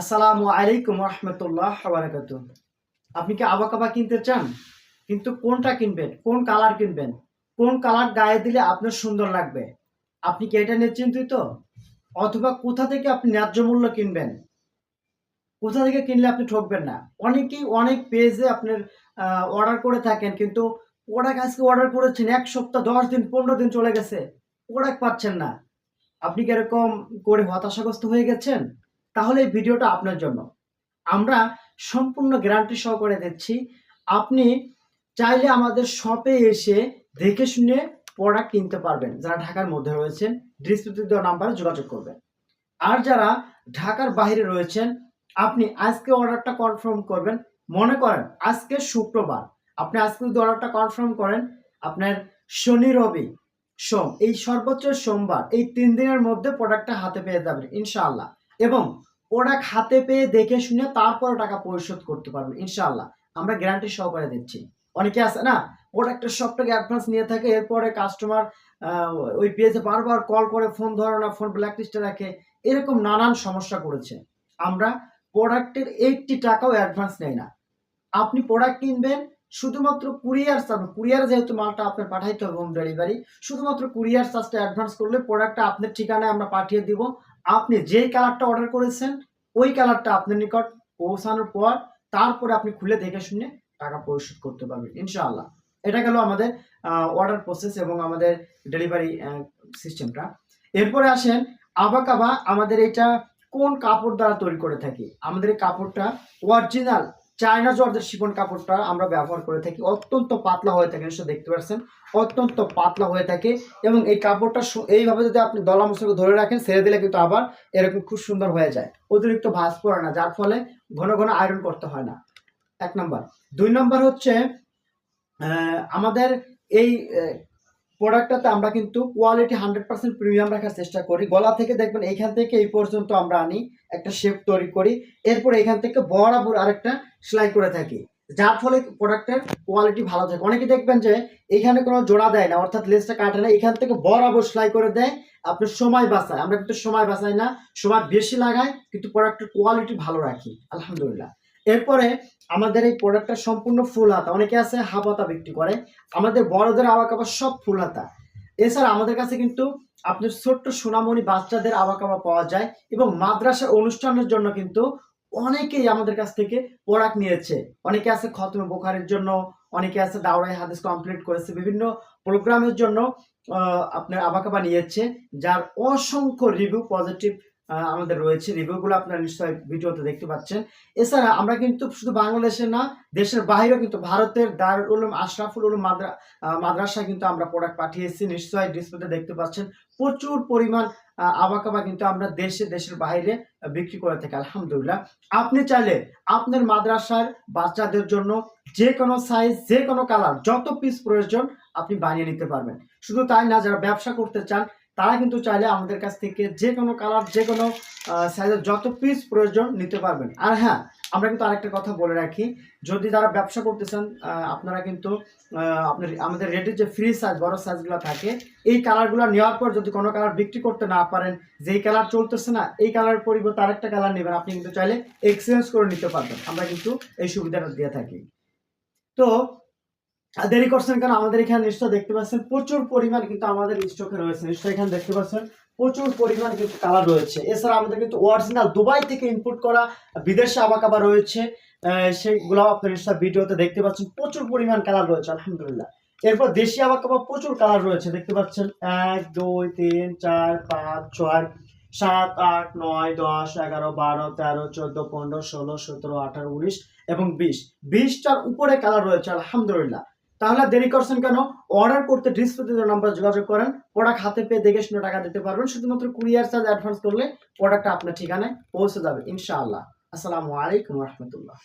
আসসালামু আলাইকুম রহমতুল্লাহ বারাকাত আপনি কি আবা কাবা কিনতে চান? কিন্তু কোনটা কিনবেন? কোন কালার কিনবেন? কোন কালার গায়ে দিলে আপনার সুন্দর লাগবে? আপনি কি এটা নিয়ে চিন্তিত অথবা কোথা থেকে আপনি ন্যায্য মূল্য কিনবেন? কোথা থেকে কিনলে আপনি ঠকবেন না? অনেকেই অনেক পেজে আপনার অর্ডার করে থাকেন, কিন্তু প্রোডাক্ট আজকে অর্ডার করেছেন, এক সপ্তাহ, দশ দিন, পনেরো দিন চলে গেছে। প্রোডাক্ট পাচ্ছেন না। আপনি কি এরকম করে হতাশাগ্রস্ত হয়ে গেছেন? তাহলে এই ভিডিওটা আপনার জন্য। আমরা সম্পূর্ণ গ্যারান্টি সহকারে দিচ্ছি, আপনি চাইলে আমাদের শপে এসে দেখে শুনে প্রোডাক্ট কিনতে পারবেন। যারা ঢাকার মধ্যে রয়েছেন ডিসপ্লেতে দেওয়া নাম্বারে যোগাযোগ করবেন। আর যারা ঢাকার বাইরে রয়েছেন, আপনি আজকে অর্ডারটা কনফার্ম করবেন। মনে করেন, আজকে শুক্রবার। আপনি আজকে যদি অর্ডারটা কনফার্ম করেন, আপনার শনি, রবি, সোম, এই সর্বোচ্চ সোমবার, এই তিন দিনের মধ্যে প্রোডাক্টটা হাতে পেয়ে যাবেন, ইনশাআল্লাহ। এবং প্রোডাক্ট হাতে পেয়ে দেখে শুনে তারপর টাকা পরিশোধ করতে পারবেন ইনশাআল্লাহ। আমরা গ্যারান্টি সহকারে দিচ্ছি। অনেকে আছে না প্রোডাক্টের সব টাকা অ্যাডভান্স নিয়ে থাকে, এরপরে কাস্টমার ওই পেজে বারবার কল করে ফোন ধরে না ফোন ব্ল্যাক লিস্টে রাখে, এরকম নানান সমস্যা করেছে। আমরা প্রোডাক্টের এইটটি টাকাও অ্যাডভান্স নেই না। আপনি প্রোডাক্ট কিনবেন, শুধুমাত্র কুরিয়ার চার্জ কুরিয়ার যেহেতু মালটা আপনার পাঠাইতে হবে হোম ডেলিভারি শুধুমাত্র কুরিয়ার চার্জটা অ্যাডভান্স করলে প্রোডাক্টটা আপনার ঠিকানায় আমরা পাঠিয়ে দিব আপনি যেই কালারটা অর্ডার করেছেন, ওই কালারটা আপনার নিকট পৌঁছানোর পর তারপরে আপনি খুলে দেখে শুনে টাকা পরিশোধ করতে পারবেন, ইনশাআল্লাহ। এটা গেল আমাদের অর্ডার প্রসেস এবং আমাদের ডেলিভারি সিস্টেমটা এরপরে আসেন, আবাকাবা আমাদের এটা কোন কাপড় দ্বারা তৈরি করে থাকি? আমাদের এই কাপড়টা অরিজিনাল চায়না জর্জের শিফন কাপড়টা আমরা ব্যবহার করে থাকি। অত্যন্ত পাতলা হয়ে থাকে নিশ্চয় দেখতে পাচ্ছেন অত্যন্ত পাতলা হয়ে থাকে এবং এই কাপড়টা এইভাবে যদি আপনি দলা মশলাকে ধরে রাখেন, ছেড়ে দিলে কিন্তু আবার এরকম খুব সুন্দর হয়ে যায়। অতিরিক্ত ভাঁজ পড়ে না, যার ফলে ঘন ঘন আয়রন করতে হয় না। এক নম্বর। দুই নম্বর হচ্ছে আমাদের এই প্রোডাক্টটাতে আমরা কিন্তু কোয়ালিটি হান্ড্রেড পার্সেন্ট প্রিমিয়াম রাখার চেষ্টা করি। গলা থেকে দেখবেন এইখান থেকে এই পর্যন্ত আমরা আনি, একটা শেপ তৈরি করি। এরপর এখান থেকে বরাবর আরেকটা সেলাই করে থাকি। যার ফলে প্রোডাক্টের কোয়ালিটি ভালো থাকে। অনেকে দেখবেন যে এখানে কোনো জোড়া দেয় না, অর্থাৎ লেসটা কাটে না, এখান থেকে বরাবর সেলাই করে দেয়। আপনার সময় বাঁচায়। আমরা কিন্তু সময় বাঁচাই না, সময় বেশি লাগাই, কিন্তু প্রোডাক্টের কোয়ালিটি ভালো রাখি। আলহামদুলিল্লাহ। এরপরে আমাদের এই প্রোডাক্টটা সম্পূর্ণ ফুল হাতা। অনেকে আছে হাফ হাতা বিক্রি করে। আমাদের বড়দের আওয়া সব ফুল হাতা। এছাড়া আমাদের কাছে কিন্তু আপনার ছোট্ট সোনামণি বাচ্চাদের আওয়া পাওয়া যায় এবং মাদ্রাসার অনুষ্ঠানের জন্য কিন্তু অনেকেই আমাদের কাছ থেকে প্রোডাক্ট নিয়েছে। অনেকে আছে খতমে বোখারের জন্য, অনেকে আছে দাওরাই হাদিস কমপ্লিট করেছে, বিভিন্ন প্রোগ্রামের জন্য আপনার আবাকাবা নিয়েছে, যার অসংখ্য রিভিউ পজিটিভ আমাদের রয়েছে। রিভিউগুলো আপনারা নিশ্চয়ই ভিডিওতে দেখতে পাচ্ছেন। এছাড়া আমরা কিন্তু শুধু বাংলাদেশে না দেশের বাইরেও কিন্তু ভারতের দারুল উলুম আশরাফুল উলুম মাদ্রা আহ, মাদ্রাসায় কিন্তু আমরা প্রোডাক্ট পাঠিয়েছি। নিশ্চয়ই ডিসপ্লেতে দেখতে পাচ্ছেন। প্রচুর পরিমাণ আবাকাবা কিন্তু আমরা দেশে দেশের বাইরে বিক্রি করে থাকি আলহামদুলিল্লাহ। আপনি চাইলে আপনার মাদ্রাসার বাচ্চাদের জন্য যে কোনো সাইজ যে কোনো কালার যত পিস প্রয়োজন আপনি বানিয়ে নিতে পারবেন। শুধু তাই না যারা ব্যবসা করতে চান তারা কিন্তু চাইলে আমাদের কাছ থেকে যে কোনো কালার যে কোনো সাইজের যত পিস প্রয়োজন নিতে পারবেন। আর হ্যাঁ আমরা কিন্তু আরেকটা কথা বলে রাখি, যদি যারা ব্যবসা করতে চান আপনারা কিন্তু আপনার, আমাদের রেডি যে ফ্রি সাইজ বড় সাইজগুলো থাকে, এই কালারগুলো নেওয়ার পর যদি কোনো কালার বিক্রি করতে না পারেন, যেই কালার চলতেছে না, এই কালার পরিবর্তে আরেকটা কালার নেবেন, আপনি কিন্তু চাইলে এক্সচেঞ্জ করে নিতে পারবেন। আমরা কিন্তু এই সুবিধাটা দিয়ে থাকি। তো দেরি করছেন কারণ আমাদের এখানে নিশ্চয় দেখতে পাচ্ছেন প্রচুর পরিমাণ কিন্তু আমাদের স্টকে রয়েছে। নিশ্চয় এখানে দেখতে পাচ্ছেন প্রচুর পরিমাণ কিন্তু কালার রয়েছে। এছাড়া আমাদের কিন্তু অরিজিনাল দুবাই থেকে ইনপুট করা বিদেশে আবাকাবা রয়েছে। সেগুলো আপনার নিশ্চয় ভিডিওতে দেখতে পাচ্ছেন। প্রচুর পরিমাণ কালার রয়েছে, আলহামদুলিল্লাহ। এরপর দেশি আবাকাবা প্রচুর কালার রয়েছে, দেখতে পাচ্ছেন। এক, দুই, তিন, চার, পাঁচ, ছয়, সাত, আট, নয়, দশ, এগারো, বারো, তেরো, চোদ্দ, পনেরো, ষোলো, সতেরো, আঠারো, উনিশ এবং বিশ। বিশটার উপরে কালার রয়েছে, আলহামদুলিল্লাহ। তাহলে দেরি করছেন কেন? অর্ডার করতে ডিসপ্লেতে নাম্বার যোগাযোগ করেন। প্রোডাক্ট হাতে পেয়ে দেখে শুনে টাকা দিতে পারবেন। শুধুমাত্র কুরিয়ার চার্জ অ্যাডভান্স করলে প্রোডাক্টটা আপনার ঠিকানায় পৌঁছে যাবে, ইনশাআল্লাহ। আসসালামু আলাইকুম রহমতুল্লাহ।